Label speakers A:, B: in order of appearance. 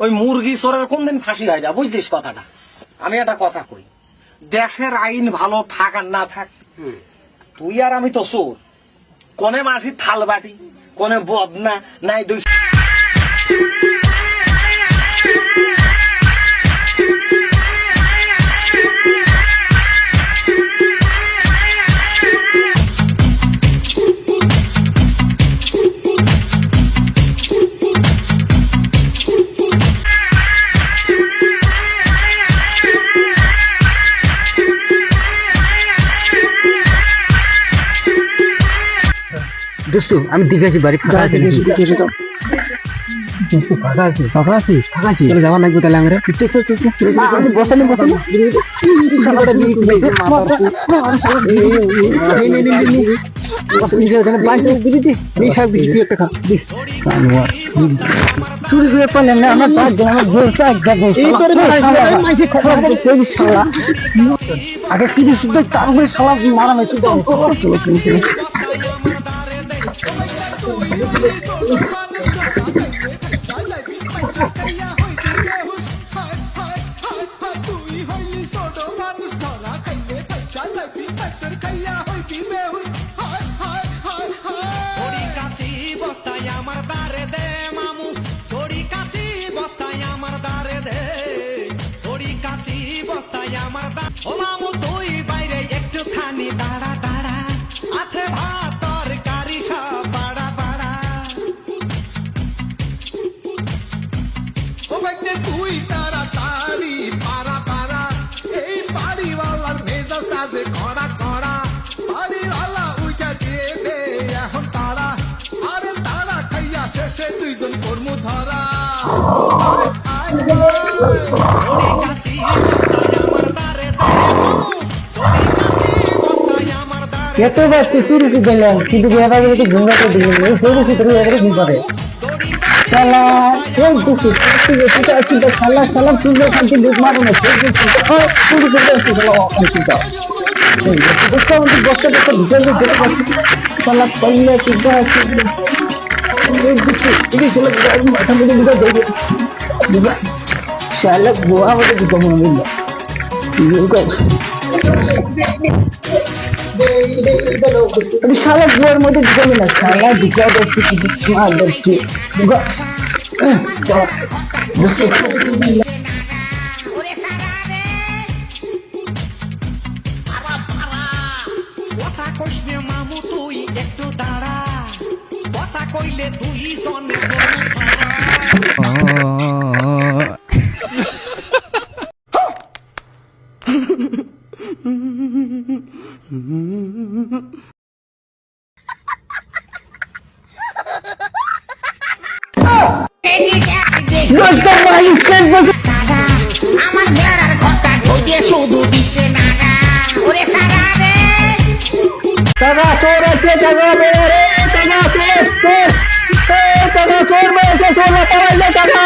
A: ওই মুরগি চোরের কোনদিন ফাঁসি হয় না বুঝলিস কথাটা? আমি একটা কথা কই দেশের আইন ভালো থাক আর না থাক তুই আর আমি তো চোর। কোনে মাসি থাল বাটি কোনে বদনা নাই দুই
B: দোস্ত আমি দেখে আছি বাড়ি ফাঁকা আছে? ফাঁকা আছে ফাঁকা আছি ফাঁকা আছি চলে যাওয়া লাগবে তাহলে আমরা চল চল চল চল বসানি বসানি। চুরি করে পারলেন না আমার শালা আগে দিস তুই তারপরে চল চল চল
C: দা ও মামু তুই বাইরে একটুখানি দাঁড়া দাঁড়া। আছে ভাত
D: ও ভাইতে তুই তাড়াতাড়ি পারা পারা এই বাড়িওয়ালার মেজাজটা যে কড়া কড়া। বাড়িওয়ালা উইটা দিয়ে দে এখন তারা আরে তারা খাইয়া শেষে দুইজন কর্মু ধরা
B: এত ব্যস্ত শুরু করে দিলাম কিন্তু বিয়েটা গেলে তো ঘুম করে দিলেন এই শুরু শুরু এবারে শালা চল দুঃখ তুই চিন্তা চিন্তা শালা শালা তুই শান্তি দুধ মারো না চল চিন্তা শুরু করে আসছে শালা অনেক চিন্তা বসতে আমাদের বসতে বসতে ভিতরে যেতে পারছি শালা পাইলে চিন্তা আছে এই দুঃখ এই শালা মাথা মধ্যে দুটো দেখবে বুঝলা শালা গোয়া আমাদের দুটো মনে মিলল আমি শালা গুয়ার মধ্যে ঢুকাবি না শালা ঢুকা দোস্তি কিছু শোনা দোস্তি ঢুকা চল দোস্তি
C: কইলে তুই একটু দাঁড়া। কথা
E: আমার বেড়ার ঘরটা ঢুকে শুধু দিছে নাগা ওরে সারা রে
B: টাকা চোর আছে টাকা বেড়ে রে টাকা চোর চোর টাকা চোর মেয়েছে চোর পালাইলে টাকা